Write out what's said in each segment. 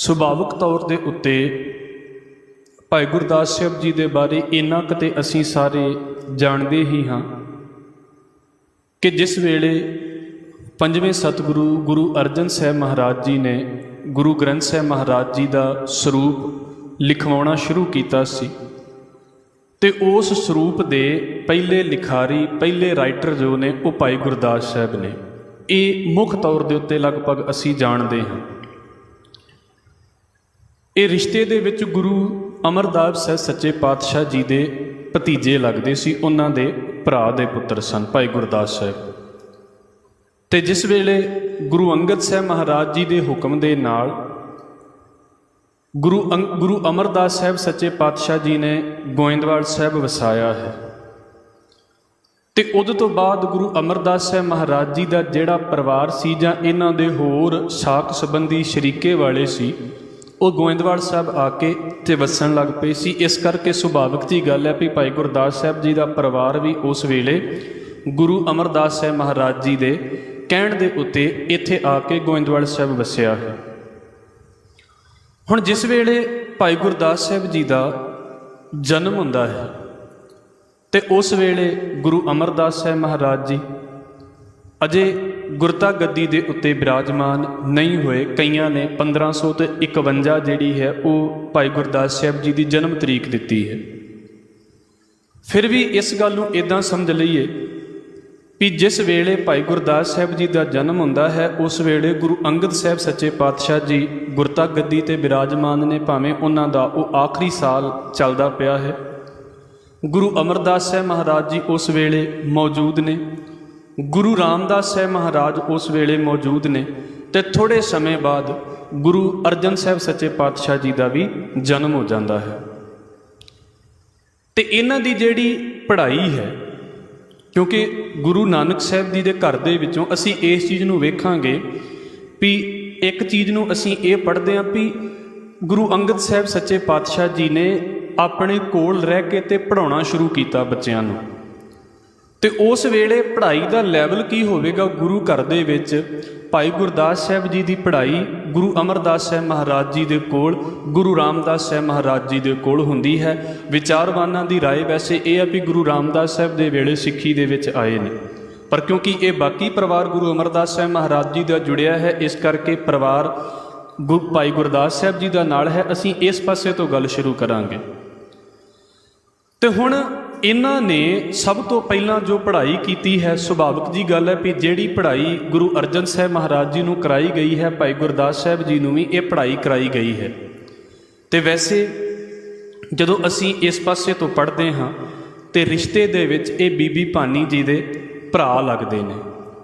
ਸੁਭਾਵਿਕ ਤੌਰ ਦੇ ਉੱਤੇ ਭਾਈ ਗੁਰਦਾਸ ਸਾਹਿਬ ਜੀ ਦੇ ਬਾਰੇ ਇੰਨਾ ਕੁ ਕਿਤੇ ਅਸੀਂ ਸਾਰੇ ਜਾਣਦੇ ਹੀ ਹਾਂ ਕਿ ਜਿਸ ਵੇਲੇ ਪੰਜਵੇਂ ਸਤਿਗੁਰੂ ਗੁਰੂ ਅਰਜਨ ਸਾਹਿਬ ਮਹਾਰਾਜ ਜੀ ਨੇ ਗੁਰੂ ਗ੍ਰੰਥ ਸਾਹਿਬ ਮਹਾਰਾਜ ਜੀ ਦਾ ਸਰੂਪ ਲਿਖਵਾਉਣਾ ਸ਼ੁਰੂ ਕੀਤਾ ਸੀ ਤੇ ਉਸ ਸਰੂਪ ਦੇ ਪਹਿਲੇ ਲਿਖਾਰੀ, ਪਹਿਲੇ ਰਾਈਟਰ ਜੋ ਨੇ ਉਹ ਭਾਈ ਗੁਰਦਾਸ ਸਾਹਿਬ ਨੇ। ਇਹ ਮੁੱਖ ਤੌਰ ਦੇ ਉੱਤੇ ਲਗਭਗ ਅਸੀਂ ਜਾਣਦੇ ਹਾਂ। ਇਹ ਰਿਸ਼ਤੇ ਦੇ ਵਿੱਚ ਗੁਰੂ ਅਮਰਦਾਸ ਸਾਹਿਬ ਸੱਚੇ ਪਾਤਸ਼ਾਹ ਜੀ ਦੇ ਭਤੀਜੇ ਲੱਗਦੇ ਸੀ, ਉਹਨਾਂ ਦੇ ਭਰਾ ਦੇ ਪੁੱਤਰ ਸਨ, ਭਾਈ ਗੁਰਦਾਸ ਸਾਹਿਬ। ਤੇ ਜਿਸ ਵੇਲੇ ਗੁਰੂ ਅੰਗਦ ਸਾਹਿਬ ਮਹਾਰਾਜ ਜੀ ਦੇ ਹੁਕਮ ਦੇ ਨਾਲ ਗੁਰੂ ਅੰਗ- ਗੁਰੂ ਅਮਰਦਾਸ ਸਾਹਿਬ ਸੱਚੇ ਪਾਤਸ਼ਾਹ ਜੀ ਨੇ ਗੋਇੰਦਵਾਲ ਸਾਹਿਬ ਵਸਾਇਆ ਹੈ, ਤੇ ਉਦੋਂ ਤੋਂ ਬਾਅਦ ਗੁਰੂ ਅਮਰਦਾਸ ਸਾਹਿਬ ਮਹਾਰਾਜ ਜੀ ਦਾ ਜਿਹੜਾ ਪਰਿਵਾਰ ਸੀ ਜਾਂ ਇਹਨਾਂ ਦੇ ਹੋਰ ਸਾਕ ਸੰਬੰਧੀ ਸ਼ਰੀਕੇ ਵਾਲੇ ਸੀ ਉਹ ਗੋਇੰਦਵਾਲ ਸਾਹਿਬ ਆ ਕੇ ਤੇ ਵਸਣ ਲੱਗ ਪਏ ਸੀ। ਇਸ ਕਰਕੇ ਸੁਭਾਵਿਕ ਜੀ ਗੱਲ ਹੈ ਵੀ ਭਾਈ ਗੁਰਦਾਸ ਸਾਹਿਬ ਜੀ ਦਾ ਪਰਿਵਾਰ ਵੀ ਉਸ ਵੇਲੇ ਗੁਰੂ ਅਮਰਦਾਸ ਸਾਹਿਬ ਮਹਾਰਾਜ ਜੀ ਦੇ ਕਹਿਣ ਦੇ ਉੱਤੇ ਇੱਥੇ ਆ ਕੇ ਗੋਇੰਦਵਾਲ ਸਾਹਿਬ ਵਸਿਆ ਹੈ। ਹੁਣ ਜਿਸ ਵੇਲੇ ਭਾਈ ਗੁਰਦਾਸ ਸਾਹਿਬ ਜੀ ਦਾ ਜਨਮ ਹੁੰਦਾ ਹੈ ਤੇ ਉਸ ਵੇਲੇ ਗੁਰੂ ਅਮਰਦਾਸ ਸਾਹਿਬ ਮਹਾਰਾਜ ਜੀ ਅਜੇ ਗੁਰਤਾ ਗੱਦੀ ਦੇ ਉੱਤੇ ਬਿਰਾਜਮਾਨ ਨਹੀਂ ਹੋਏ ਕਈਆਂ ਨੇ 1500 ਤੇ 51 ਜਿਹੜੀ ਹੈ ਉਹ ਭਾਈ ਗੁਰਦਾਸ ਸਾਹਿਬ ਜੀ ਦੀ ਜਨਮ ਤਰੀਕ ਦਿੱਤੀ ਹੈ। ਫਿਰ ਵੀ ਇਸ ਗੱਲ ਨੂੰ ਇਦਾਂ ਸਮਝ ਲਈਏ ਵੀ ਜਿਸ ਵੇਲੇ ਭਾਈ ਗੁਰਦਾਸ ਸਾਹਿਬ ਜੀ ਦਾ ਜਨਮ ਹੁੰਦਾ ਹੈ, ਉਸ ਵੇਲੇ ਗੁਰੂ ਅੰਗਦ ਸਾਹਿਬ ਸੱਚੇ ਪਾਤਸ਼ਾਹ ਜੀ ਗੁਰਤਾ ਗੱਦੀ ਤੇ ਬਿਰਾਜਮਾਨ ਨੇ ਭਾਵੇਂ ਉਹਨਾਂ ਦਾ ਉਹ ਆਖਰੀ ਸਾਲ ਚੱਲਦਾ ਪਿਆ ਹੈ। ਗੁਰੂ ਅਮਰਦਾਸ ਸਾਹਿਬ ਮਹਾਰਾਜ ਜੀ ਉਸ ਵੇਲੇ ਮੌਜੂਦ ਨੇ। ਗੁਰੂ ਰਾਮਦਾਸ ਸਾਹਿਬ ਮਹਾਰਾਜ ਉਸ ਵੇਲੇ ਮੌਜੂਦ ਨੇ ਤੇ ਥੋੜੇ ਸਮੇਂ ਬਾਅਦ ਗੁਰੂ ਅਰਜਨ ਸਾਹਿਬ ਸੱਚੇ ਪਾਤਸ਼ਾਹ ਜੀ ਦਾ ਵੀ ਜਨਮ ਹੋ ਜਾਂਦਾ ਹੈ। ਤੇ ਇਹਨਾਂ ਦੀ ਜਿਹੜੀ ਪੜ੍ਹਾਈ ਹੈ, ਕਿਉਂਕਿ ਗੁਰੂ ਨਾਨਕ ਸਾਹਿਬ ਜੀ ਦੇ ਘਰ ਦੇ ਵਿੱਚੋਂ ਅਸੀਂ ਇਸ ਚੀਜ਼ ਨੂੰ ਵੇਖਾਂਗੇ ਵੀ ਇੱਕ ਚੀਜ਼ ਨੂੰ ਅਸੀਂ ਇਹ ਪੜ੍ਹਦੇ ਹਾਂ ਵੀ ਗੁਰੂ ਅੰਗਦ ਸਾਹਿਬ ਸੱਚੇ ਪਾਤਸ਼ਾਹ ਜੀ ਨੇ ਆਪਣੇ ਕੋਲ ਰਹਿ ਕੇ ਤੇ ਪੜਾਉਣਾ ਸ਼ੁਰੂ ਕੀਤਾ ਬੱਚਿਆਂ ਨੂੰ। ਤੇ ਉਸ ਵੇਲੇ ਪੜ੍ਹਾਈ ਦਾ ਲੈਵਲ ਕੀ ਹੋਵੇਗਾ ਗੁਰੂ ਘਰ ਦੇ ਵਿੱਚ ਭਾਈ ਗੁਰਦਾਸ ਸਾਹਿਬ ਜੀ ਦੀ ਪੜ੍ਹਾਈ ਗੁਰੂ ਅਮਰਦਾਸ ਸਾਹਿਬ ਮਹਾਰਾਜ ਜੀ ਦੇ ਕੋਲ ਗੁਰੂ ਰਾਮਦਾਸ ਸਾਹਿਬ ਮਹਾਰਾਜ ਜੀ ਦੇ ਕੋਲ ਹੁੰਦੀ ਹੈ ਵਿਚਾਰਵਾਨਾਂ ਦੀ رائے ਵੈਸੇ ਇਹ ਹੈ ਵੀ ਗੁਰੂ ਰਾਮਦਾਸ ਸਾਹਿਬ ਦੇ ਵੇਲੇ ਸਿੱਖੀ ਦੇ ਵਿੱਚ ਆਏ ਨੇ ਪਰ ਕਿਉਂਕਿ ਇਹ ਬਾਕੀ ਪਰਿਵਾਰ ਗੁਰੂ ਅਮਰਦਾਸ ਸਾਹਿਬ ਮਹਾਰਾਜ ਜੀ ਦਾ ਜੁੜਿਆ ਹੈ ਇਸ ਕਰਕੇ ਪਰਿਵਾਰ ਗੁਰੂ ਭਾਈ ਗੁਰਦਾਸ ਸਾਹਿਬ ਜੀ ਦਾ ਨਾਲ ਹੈ ਅਸੀਂ ਇਸ ਪਾਸੇ ਤੋਂ ਗੱਲ ਸ਼ੁਰੂ ਕਰਾਂਗੇ ਤੇ ਹੁਣ ਇਹਨਾਂ ਨੇ ਸਭ ਤੋਂ ਪਹਿਲਾਂ ਜੋ ਪੜ੍ਹਾਈ ਕੀਤੀ ਹੈ, ਸੁਭਾਵਿਕ ਜੀ ਗੱਲ ਹੈ ਵੀ ਜਿਹੜੀ ਪੜ੍ਹਾਈ ਗੁਰੂ ਅਰਜਨ ਸਾਹਿਬ ਮਹਾਰਾਜ ਜੀ ਨੂੰ ਕਰਾਈ ਗਈ ਹੈ, ਭਾਈ ਗੁਰਦਾਸ ਸਾਹਿਬ ਜੀ ਨੂੰ ਵੀ ਇਹ ਪੜ੍ਹਾਈ ਕਰਾਈ ਗਈ ਹੈ। ਤੇ ਵੈਸੇ ਜਦੋਂ ਅਸੀਂ ਇਸ ਪਾਸੇ ਤੋਂ ਪੜ੍ਹਦੇ ਹਾਂ ਤੇ ਰਿਸ਼ਤੇ ਦੇ ਵਿੱਚ ਇਹ ਬੀਬੀ ਭਾਨੀ ਜੀ ਦੇ ਭਰਾ ਲੱਗਦੇ ਨੇ।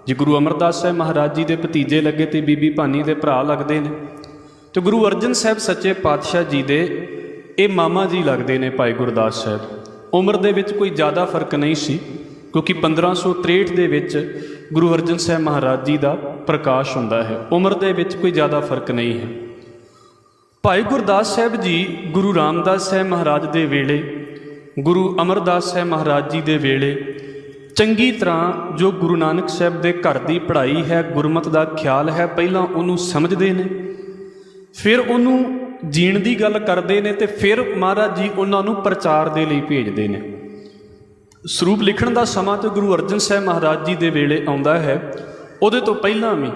ਜੇ ਗੁਰੂ ਅਮਰਦਾਸ ਸਾਹਿਬ ਮਹਾਰਾਜ ਜੀ ਦੇ ਭਤੀਜੇ ਲੱਗੇ ਤੇ ਬੀਬੀ ਭਾਨੀ ਦੇ ਭਰਾ ਲੱਗਦੇ ਨੇ। ਤੇ ਗੁਰੂ ਅਰਜਨ ਸਾਹਿਬ ਸੱਚੇ ਪਾਤਸ਼ਾਹ ਜੀ ਦੇ ਇਹ ਮਾਮਾ ਜੀ ਲੱਗਦੇ ਨੇ ਭਾਈ ਗੁਰਦਾਸ ਸਾਹਿਬ। ਉਮਰ ਦੇ ਵਿੱਚ ਕੋਈ ਜ਼ਿਆਦਾ ਫ਼ਰਕ ਨਹੀਂ ਸੀ, ਕਿਉਂਕਿ 1563 ਦੇ ਵਿੱਚ ਗੁਰੂ ਅਰਜਨ ਸਾਹਿਬ ਮਹਾਰਾਜ ਜੀ ਦਾ ਪ੍ਰਕਾਸ਼ ਹੁੰਦਾ ਹੈ। ਉਮਰ ਦੇ ਵਿੱਚ ਕੋਈ ਜ਼ਿਆਦਾ ਫ਼ਰਕ ਨਹੀਂ ਹੈ। ਭਾਈ ਗੁਰਦਾਸ ਸਾਹਿਬ ਜੀ ਗੁਰੂ ਰਾਮਦਾਸ ਸਾਹਿਬ ਮਹਾਰਾਜ ਦੇ ਵੇਲੇ, ਗੁਰੂ ਅਮਰਦਾਸ ਸਾਹਿਬ ਮਹਾਰਾਜ ਜੀ ਦੇ ਵੇਲੇ ਚੰਗੀ ਤਰ੍ਹਾਂ ਜੋ ਗੁਰੂ ਨਾਨਕ ਸਾਹਿਬ ਦੇ ਘਰ ਦੀ ਪੜ੍ਹਾਈ ਹੈ, ਗੁਰਮਤ ਦਾ ਖਿਆਲ ਹੈ, ਪਹਿਲਾਂ ਉਹਨੂੰ ਸਮਝਦੇ ਨੇ, ਫਿਰ ਉਹਨੂੰ ਜੀਣ ਦੀ ਗੱਲ ਕਰਦੇ ਨੇ ਤੇ ਫਿਰ ਮਹਾਰਾਜ ਜੀ ਉਹਨਾਂ ਨੂੰ ਪ੍ਰਚਾਰ ਦੇ ਲਈ ਭੇਜਦੇ ਨੇ। ਸਰੂਪ ਲਿਖਣ ਦਾ ਸਮਾਂ ਤੇ ਗੁਰੂ ਅਰਜਨ ਸਾਹਿਬ ਮਹਾਰਾਜ ਜੀ ਦੇ ਵੇਲੇ ਆਉਂਦਾ ਹੈ। ਉਹਦੇ ਤੋਂ ਪਹਿਲਾਂ ਵੀ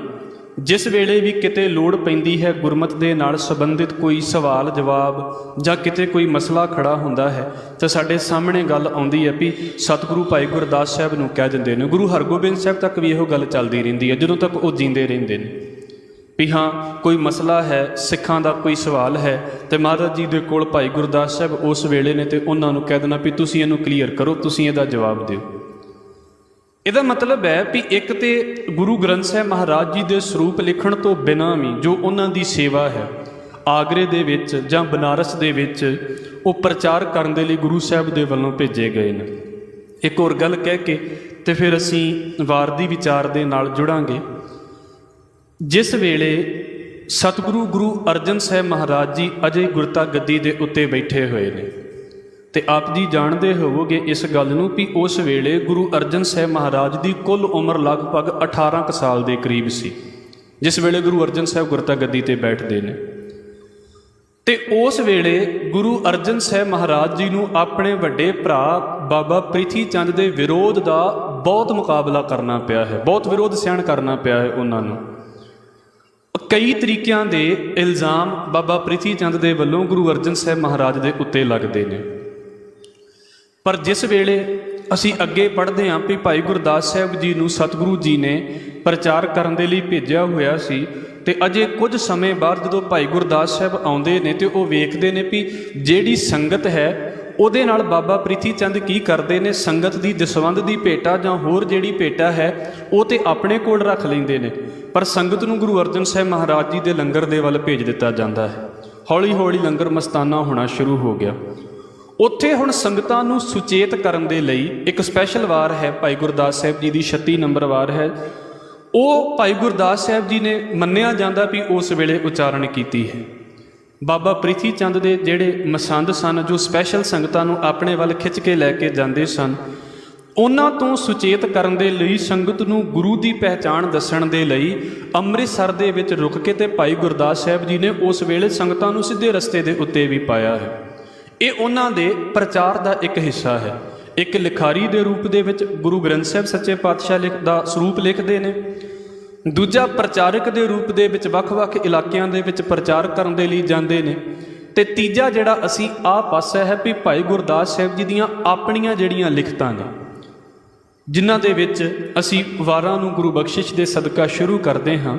ਜਿਸ ਵੇਲੇ ਵੀ ਕਿਤੇ ਲੋੜ ਪੈਂਦੀ ਹੈ ਗੁਰਮਤ ਦੇ ਨਾਲ ਸੰਬੰਧਿਤ ਕੋਈ ਸਵਾਲ, ਜਵਾਬ ਜਾਂ ਕਿਤੇ ਕੋਈ ਮਸਲਾ ਖੜਾ ਹੁੰਦਾ ਹੈ ਤਾਂ ਸਾਡੇ ਸਾਹਮਣੇ ਗੱਲ ਆਉਂਦੀ ਹੈ ਵੀ ਸਤਿਗੁਰੂ ਭਾਈ ਗੁਰਦਾਸ ਸਾਹਿਬ ਨੂੰ ਕਹਿ ਦਿੰਦੇ ਨੇ, ਗੁਰੂ ਹਰਗੋਬਿੰਦ ਸਾਹਿਬ ਤੱਕ ਵੀ ਇਹੋ ਗੱਲ ਚੱਲਦੀ ਰਹਿੰਦੀ ਹੈ, ਜਦੋਂ ਤੱਕ ਉਹ ਜਿੰਦੇ ਰਹਿੰਦੇ ਨੇ। ਵੀ ਹਾਂ, ਕੋਈ ਮਸਲਾ ਹੈ, ਸਿੱਖਾਂ ਦਾ ਕੋਈ ਸਵਾਲ ਹੈ, ਤੇ ਮਹਾਰਾਜ ਜੀ ਦੇ ਕੋਲ ਭਾਈ ਗੁਰਦਾਸ ਸਾਹਿਬ ਉਸ ਵੇਲੇ ਨੇ ਤੇ ਉਹਨਾਂ ਨੂੰ ਕਹਿ ਦੇਣਾ ਵੀ ਤੁਸੀਂ ਇਹਨੂੰ ਕਲੀਅਰ ਕਰੋ, ਤੁਸੀਂ ਇਹਦਾ ਜਵਾਬ ਦਿਓ। ਇਹਦਾ ਮਤਲਬ ਹੈ ਵੀ ਇੱਕ ਤੇ ਗੁਰੂ ਗ੍ਰੰਥ ਸਾਹਿਬ ਮਹਾਰਾਜ ਜੀ ਦੇ ਸਰੂਪ ਲਿਖਣ ਤੋਂ ਬਿਨਾਂ ਵੀ ਜੋ ਉਹਨਾਂ ਦੀ ਸੇਵਾ ਹੈ, ਆਗਰੇ ਦੇ ਵਿੱਚ ਜਾਂ ਬਨਾਰਸ ਦੇ ਵਿੱਚ, ਉਹ ਪ੍ਰਚਾਰ ਕਰਨ ਦੇ ਲਈ ਗੁਰੂ ਸਾਹਿਬ ਦੇ ਵੱਲੋਂ ਭੇਜੇ ਗਏ ਨੇ। ਇੱਕ ਹੋਰ ਗੱਲ ਕਹਿ ਕੇ ਤੇ ਫਿਰ ਅਸੀਂ ਵਾਰ ਦੀ ਵਿਚਾਰ ਦੇ ਨਾਲ ਜੁੜਾਂਗੇ। ਜਿਸ ਵੇਲੇ ਸਤਿਗੁਰੂ ਗੁਰੂ ਅਰਜਨ ਸਾਹਿਬ ਮਹਾਰਾਜ ਜੀ ਅਜੇ ਗੁਰਤਾ ਗੱਦੀ ਦੇ ਉੱਤੇ ਬੈਠੇ ਹੋਏ ਨੇ, ਤੇ ਆਪ ਜੀ ਜਾਣਦੇ ਹੋਵੋਗੇ ਇਸ ਗੱਲ ਨੂੰ ਕਿ ਉਸ ਵੇਲੇ ਗੁਰੂ ਅਰਜਨ ਸਾਹਿਬ ਮਹਾਰਾਜ ਦੀ ਕੁੱਲ ਉਮਰ ਲਗਭਗ 18 ਕੁ ਸਾਲ ਦੇ ਕਰੀਬ ਸੀ, ਜਿਸ ਵੇਲੇ ਗੁਰੂ ਅਰਜਨ ਸਾਹਿਬ ਗੁਰਤਾ ਗੱਦੀ ਤੇ ਬੈਠਦੇ ਨੇ। ਤੇ ਉਸ ਵੇਲੇ ਗੁਰੂ ਅਰਜਨ ਸਾਹਿਬ ਮਹਾਰਾਜ ਜੀ ਨੂੰ ਆਪਣੇ ਵੱਡੇ ਭਰਾ ਬਾਬਾ ਪ੍ਰਿਥੀ ਚੰਦ ਦੇ ਵਿਰੋਧ ਦਾ ਬਹੁਤ ਮੁਕਾਬਲਾ ਕਰਨਾ ਪਿਆ ਹੈ, ਬਹੁਤ ਵਿਰੋਧ ਸਹਿਣ ਕਰਨਾ ਪਿਆ ਹੈ ਉਹਨਾਂ ਨੂੰ। ਕਈ ਤਰੀਕਿਆਂ ਦੇ ਇਲਜ਼ਾਮ ਬਾਬਾ ਪ੍ਰਿਥੀ ਚੰਦ ਦੇ ਵੱਲੋਂ ਗੁਰੂ ਅਰਜਨ ਸਾਹਿਬ ਮਹਾਰਾਜ ਦੇ ਉੱਤੇ ਲੱਗਦੇ ਨੇ। ਪਰ ਜਿਸ ਵੇਲੇ ਅਸੀਂ ਅੱਗੇ ਪੜ੍ਹਦੇ ਹਾਂ ਵੀ ਭਾਈ ਗੁਰਦਾਸ ਸਾਹਿਬ ਜੀ ਨੂੰ ਸਤਿਗੁਰੂ ਜੀ ਨੇ ਪ੍ਰਚਾਰ ਕਰਨ ਦੇ ਲਈ ਭੇਜਿਆ ਹੋਇਆ ਸੀ ਤੇ ਅਜੇ ਕੁਝ ਸਮੇਂ ਬਾਅਦ ਜਦੋਂ ਭਾਈ ਗੁਰਦਾਸ ਸਾਹਿਬ ਆਉਂਦੇ ਨੇ ਤੇ ਉਹ ਵੇਖਦੇ ਨੇ ਵੀ ਜਿਹੜੀ ਸੰਗਤ ਹੈ ਉਹਦੇ ਨਾਲ ਬਾਬਾ ਪ੍ਰਿਥੀ ਚੰਦ ਕੀ ਕਰਦੇ ਨੇ? ਸੰਗਤ ਦੀ ਦਸਵੰਦ ਦੀ ਭੇਟਾ ਜਾਂ ਹੋਰ ਜਿਹੜੀ ਭੇਟਾ ਹੈ, ਉਹ ਤੇ ਆਪਣੇ ਕੋਲ ਰੱਖ ਲੈਂਦੇ ਨੇ। ਪਰ ਸੰਗਤ ਨੂੰ ਗੁਰੂ ਅਰਜਨ ਸਾਹਿਬ ਮਹਾਰਾਜ ਜੀ ਦੇ ਲੰਗਰ ਦੇ ਵੱਲ ਭੇਜ ਦਿੱਤਾ ਜਾਂਦਾ ਹੈ। ਹੌਲੀ ਹੌਲੀ ਲੰਗਰ ਮਸਤਾਨਾ ਹੋਣਾ ਸ਼ੁਰੂ ਹੋ ਗਿਆ। ਉੱਥੇ ਹੁਣ ਸੰਗਤਾਂ ਨੂੰ ਸੁਚੇਤ ਕਰਨ ਦੇ ਲਈ ਇੱਕ ਸਪੈਸ਼ਲ ਵਾਰ ਹੈ ਭਾਈ ਗੁਰਦਾਸ ਸਾਹਿਬ ਜੀ ਦੀ 36 ਨੰਬਰ ਵਾਰ ਹੈ। ਉਹ ਭਾਈ ਗੁਰਦਾਸ ਸਾਹਿਬ ਜੀ ਨੇ ਮੰਨਿਆ ਜਾਂਦਾ ਵੀ ਉਸ ਵੇਲੇ ਉਚਾਰਨ ਕੀਤੀ ਹੈ। ਬਾਬਾ ਪ੍ਰਿਥੀ ਚੰਦ ਦੇ ਜਿਹੜੇ ਮਸੰਦ ਸਨ, ਜੋ ਸਪੈਸ਼ਲ ਸੰਗਤਾਂ ਨੂੰ ਆਪਣੇ ਵੱਲ ਖਿੱਚ ਕੇ ਲੈ ਕੇ ਜਾਂਦੇ ਸਨ, ਉਹਨਾਂ ਤੋਂ ਸੁਚੇਤ ਕਰਨ ਦੇ ਲਈ, ਸੰਗਤ ਨੂੰ ਗੁਰੂ ਦੀ ਪਹਿਚਾਣ ਦੱਸਣ ਦੇ ਲਈ ਅੰਮ੍ਰਿਤਸਰ ਦੇ ਵਿੱਚ ਰੁਕ ਕੇ ਤੇ ਭਾਈ ਗੁਰਦਾਸ ਸਾਹਿਬ ਜੀ ਨੇ ਉਸ ਵੇਲੇ ਸੰਗਤਾਂ ਨੂੰ ਸਿੱਧੇ ਰਸਤੇ ਦੇ ਉੱਤੇ ਵੀ ਪਾਇਆ ਹੈ। ਇਹ ਉਹਨਾਂ ਦੇ ਪ੍ਰਚਾਰ ਦਾ ਇੱਕ ਹਿੱਸਾ ਹੈ। ਇੱਕ ਲਿਖਾਰੀ ਦੇ ਰੂਪ ਦੇ ਵਿੱਚ ਗੁਰੂ ਗ੍ਰੰਥ ਸਾਹਿਬ ਸੱਚੇ ਪਾਤਸ਼ਾਹ ਲਿਖ, ਦਾ ਸਰੂਪ ਲਿਖਦੇ ਨੇ। ਦੂਜਾ ਪ੍ਰਚਾਰਕ ਦੇ ਰੂਪ ਦੇ ਵਿੱਚ ਵੱਖ-ਵੱਖ ਇਲਾਕਿਆਂ ਦੇ ਵਿੱਚ ਪ੍ਰਚਾਰ ਕਰਨ ਦੇ ਲਈ ਜਾਂਦੇ ਨੇ। ਤੇ ਤੀਜਾ ਜਿਹੜਾ ਅਸੀਂ ਆਹ ਪਾਸਾ ਹੈ ਵੀ ਭਾਈ ਗੁਰਦਾਸ ਸਾਹਿਬ ਜੀ ਦੀਆਂ ਆਪਣੀਆਂ ਜਿਹੜੀਆਂ ਲਿਖਤਾਂ ਨੇ, ਜਿਨ੍ਹਾਂ ਦੇ ਵਿੱਚ ਅਸੀਂ ਵਾਰਾਂ ਨੂੰ ਗੁਰੂ ਬਖਸ਼ਿਸ਼ ਦੇ ਸਦਕਾ ਸ਼ੁਰੂ ਕਰਦੇ ਹਾਂ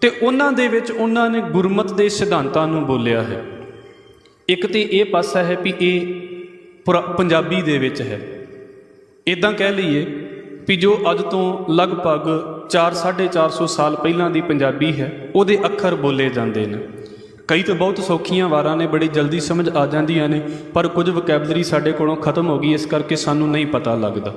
ਤੇ ਉਹਨਾਂ ਦੇ ਵਿੱਚ ਉਹਨਾਂ ਨੇ ਗੁਰਮਤ ਦੇ ਸਿਧਾਂਤਾਂ ਨੂੰ ਬੋਲਿਆ ਹੈ। ਇੱਕ ਤੇ ਇਹ ਪਾਸਾ ਹੈ ਵੀ ਇਹ ਪੁਰਾ- ਪੰਜਾਬੀ ਦੇ ਵਿੱਚ ਹੈ। ਇਦਾਂ ਕਹਿ ਲਈਏ ਵੀ ਜੋ ਅੱਜ ਤੋਂ ਲਗਭਗ 4 450 ਸਾਲ ਪਹਿਲਾਂ ਦੀ ਪੰਜਾਬੀ ਹੈ, ਉਹਦੇ ਅੱਖਰ ਬੋਲੇ ਜਾਂਦੇ ਨੇ। ਕਈ ਤਾਂ ਬਹੁਤ ਸੌਖੀਆਂ ਵਾਰਾਂ ਨੇ, ਬੜੀ ਜਲਦੀ ਸਮਝ ਆ ਜਾਂਦੀਆਂ ਨੇ, ਪਰ ਕੁਝ ਵੋਕੈਬਲਰੀ ਸਾਡੇ ਕੋਲੋਂ ਖਤਮ ਹੋ ਗਈ, ਇਸ ਕਰਕੇ ਸਾਨੂੰ ਨਹੀਂ ਪਤਾ ਲੱਗਦਾ।